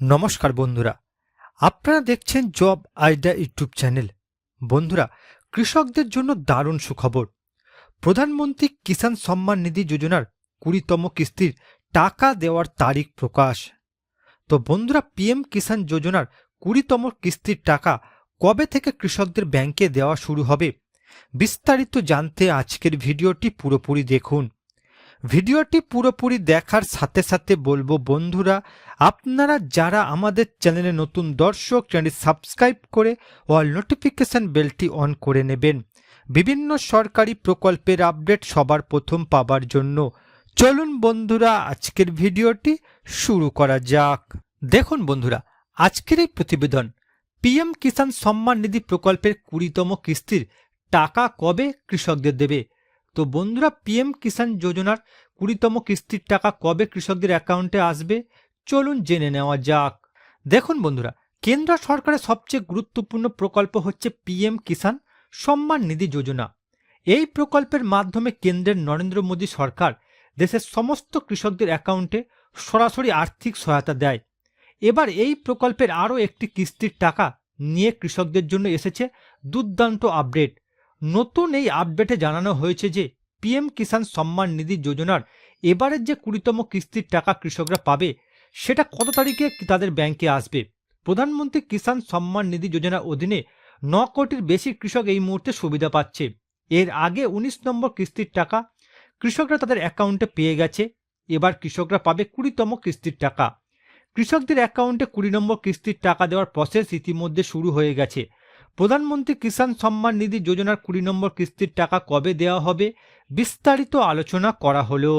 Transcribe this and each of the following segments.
নমস্কার বন্ধুরা। আপনারা দেখছেন জব আইডিয়া ইউটিউব চ্যানেল। বন্ধুরা, কৃষকদের জন্য দারুণ সুখবর। প্রধানমন্ত্রী কিষাণ সম্মান নিধি যোজনার কুড়িতম কিস্তির টাকা দেওয়ার তারিখ প্রকাশ। তো বন্ধুরা, পিএম কিষাণ যোজনার কুড়িতম কিস্তির টাকা কবে থেকে কৃষকদের ব্যাংকে দেওয়া শুরু হবে, বিস্তারিত জানতে আজকের ভিডিওটি পুরোপুরি দেখুন। ভিডিওটি পুরোপুরি দেখার সাথে সাথে বলব, বন্ধুরা, আপনারা যারা আমাদের চ্যানেলে নতুন দর্শক, চ্যানেলটি সাবস্ক্রাইব করে অল নোটিফিকেশন বেলটি অন করে নেবেন। বিভিন্ন সরকারি প্রকল্পের আপডেট সবার প্রথম পাবার জন্য। চলুন, বন্ধুরা, আজকের ভিডিওটি শুরু করা যাক। দেখুন, বন্ধুরা, আজকের এই প্রতিবেদন, পিএম কিষাণ সম্মান নিধি প্রকল্পের কুড়িতম কিস্তির টাকা কবে কৃষকদের দেবে? তো, বন্ধুরা, পিএম কিষাণ যোজনার কুড়িতম কিস্তির টাকা কবে কৃষকদের অ্যাকাউন্টে আসবে? চলুন জেনে নেওয়া যাক। দেখুন বন্ধুরা, কেন্দ্র সরকারের সবচেয়ে গুরুত্বপূর্ণ প্রকল্প হচ্ছে পিএম কিষাণ সম্মান নিধি যোজনা। এই প্রকল্পের মাধ্যমে কেন্দ্রের নরেন্দ্র মোদী সরকার দেশের সমস্ত কৃষকদের অ্যাকাউন্টে সরাসরি আর্থিক সহায়তা দেয়। এবার এই প্রকল্পের আরও একটি কিস্তির টাকা নিয়ে কৃষকদের জন্য এসেছে দুর্দান্ত আপডেট। নতুন এই আপডেটে জানানো হয়েছে যে পিএম কিষাণ সম্মান নিধি যোজনার এবারের যে কুড়িতম কিস্তির টাকা কৃষকরা পাবে, সেটা কত তারিখে তাদের ব্যাংকে আসবে? প্রধানমন্ত্রী কিষাণ সম্মান নিধি যোজনার অধীনে ন কোটির বেশি কৃষক এই মুহূর্তে সুবিধা পাচ্ছে। এর আগে ১৯ নম্বর কিস্তির টাকা কৃষকরা তাদের অ্যাকাউন্টে পেয়ে গেছে, এবার কৃষকরা পাবে কুড়িতম কিস্তির টাকা। কৃষকদের অ্যাকাউন্টে কুড়ি নম্বর কিস্তির টাকা দেওয়ার প্রসেস ইতিমধ্যে শুরু হয়ে গেছে। প্রধানমন্ত্রী কিষাণ সম্মান নিধি যোজনার কুড়ি নম্বর কিস্তির টাকা কবে দেওয়া হবে বিস্তারিত আলোচনা করা হলো।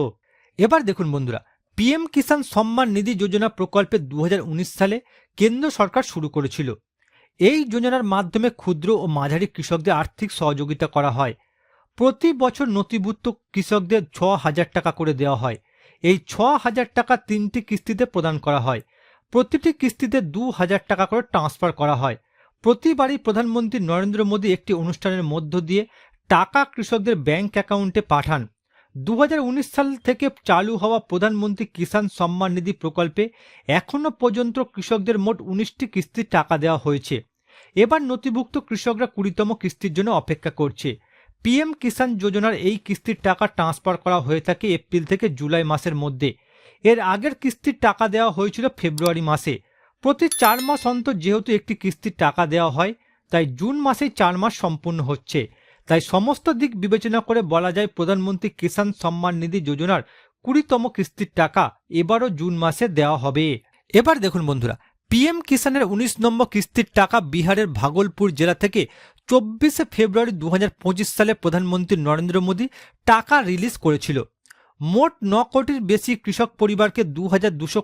এবার দেখুন বন্ধুরা, পিএম কিষাণ সম্মান নিধি যোজনা প্রকল্পে দু হাজার উনিশ সালে কেন্দ্র সরকার শুরু করেছিল। এই যোজনার মাধ্যমে ক্ষুদ্র ও মাঝারি কৃষকদের আর্থিক সহযোগিতা করা হয়। প্রতি বছর নথিভুক্ত কৃষকদের ছ হাজার টাকা করে দেওয়া হয়। এই ছ হাজার টাকা তিনটি কিস্তিতে প্রদান করা হয়। প্রতিটি কিস্তিতে দু হাজার টাকা করে ট্রান্সফার করা হয়। প্রতিবারই প্রধানমন্ত্রী নরেন্দ্র মোদী একটি অনুষ্ঠানের মধ্য দিয়ে টাকা কৃষকদের ব্যাংক অ্যাকাউন্টে পাঠান। দু হাজার উনিশ সাল থেকে চালু হওয়া প্রধানমন্ত্রী কিষাণ সম্মান নিধি প্রকল্পে এখনও পর্যন্ত কৃষকদের মোট উনিশটি কিস্তির টাকা দেওয়া হয়েছে। এবার নথিভুক্ত কৃষকরা কুড়িতম কিস্তির জন্য অপেক্ষা করছে। পিএম কিষাণ যোজনার এই কিস্তির টাকা ট্রান্সফার করা হয়ে থাকে এপ্রিল থেকে জুলাই মাসের মধ্যে। এর আগের কিস্তির টাকা দেওয়া হয়েছিল ফেব্রুয়ারি মাসে। প্রতি চার মাস অন্তর যেহেতু একটি কিস্তির টাকা দেওয়া হয়, তাই জুন মাসেই চার মাস সম্পূর্ণ হচ্ছে। তাই সমস্ত দিক বিবেচনা করে বলা যায় প্রধানমন্ত্রী কিষাণ সম্মান নিধি যোজনার কুড়িতম কিস্তির টাকা এবারও জুন মাসে দেওয়া হবে। এবার দেখুন বন্ধুরা, পিএম কিষাণের উনিশ নম্বর কিস্তির টাকা বিহারের ভাগলপুর জেলা থেকে চব্বিশে ফেব্রুয়ারি দু হাজার পঁচিশ সালে প্রধানমন্ত্রী নরেন্দ্র মোদী টাকা রিলিজ করেছিল। মোট ন কোটির বেশি কৃষক পরিবারকে দু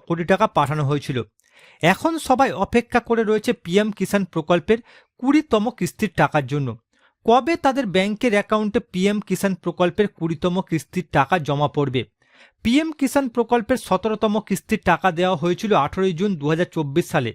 কোটি টাকা পাঠানো হয়েছিল। এখন সবাই অপেক্ষা করে রয়েছে পিএম কিষাণ প্রকল্পের কুড়িতম কিস্তির টাকার জন্য। কবে তাদের ব্যাংকের অ্যাকাউন্টে পিএম কিষাণ প্রকল্পের কুড়িতম কিস্তির টাকা জমা পড়বে? পিএম কিষাণ প্রকল্পের সতেরোতম কিস্তির টাকা দেওয়া হয়েছিল আঠেরোই জুন দু হাজার চব্বিশ সালে।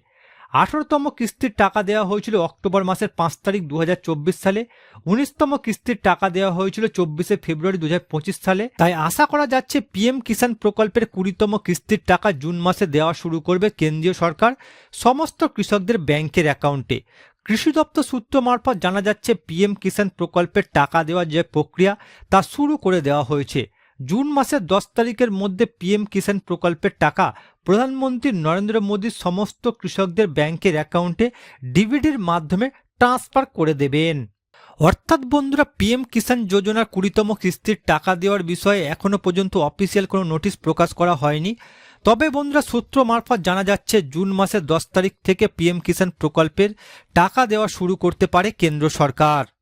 আঠারোতম কিস্তির টাকা দেওয়া হয়েছিল অক্টোবর মাসের পাঁচ তারিখ দু হাজার চব্বিশ সালে। উনিশতম কিস্তির টাকা দেওয়া হয়েছিল চব্বিশে ফেব্রুয়ারি দু হাজার পঁচিশ সালে। তাই আশা করা যাচ্ছে পিএম কিষাণ প্রকল্পের কুড়িতম কিস্তির টাকা জুন মাসে দেওয়া শুরু করবে কেন্দ্রীয় সরকার, সমস্ত কৃষকদের ব্যাংকের অ্যাকাউন্টে। কৃষি দপ্তর সূত্র মারফত জানা যাচ্ছে, পিএম কিষাণ প্রকল্পের টাকা দেওয়ার যে প্রক্রিয়া তা শুরু করে দেওয়া হয়েছে। জুন মাসের দশ তারিখের মধ্যে পিএম কিষাণ প্রকল্পের টাকা প্রধানমন্ত্রী নরেন্দ্র মোদীর সমস্ত কৃষকদের ব্যাংকের অ্যাকাউন্টে ডিভিডির মাধ্যমে ট্রান্সফার করে দেবেন। অর্থাৎ বন্ধুরা, পিএম কিষাণ যোজনার কুড়িতম কিস্তির টাকা দেওয়ার বিষয়ে এখনও পর্যন্ত অফিসিয়াল কোনো নোটিশ প্রকাশ করা হয়নি। তবে বন্ধুরা, সূত্র মারফত জানা যাচ্ছে, জুন মাসের দশ তারিখ থেকে পিএম কিষাণ প্রকল্পের টাকা দেওয়া শুরু করতে পারে কেন্দ্র সরকার।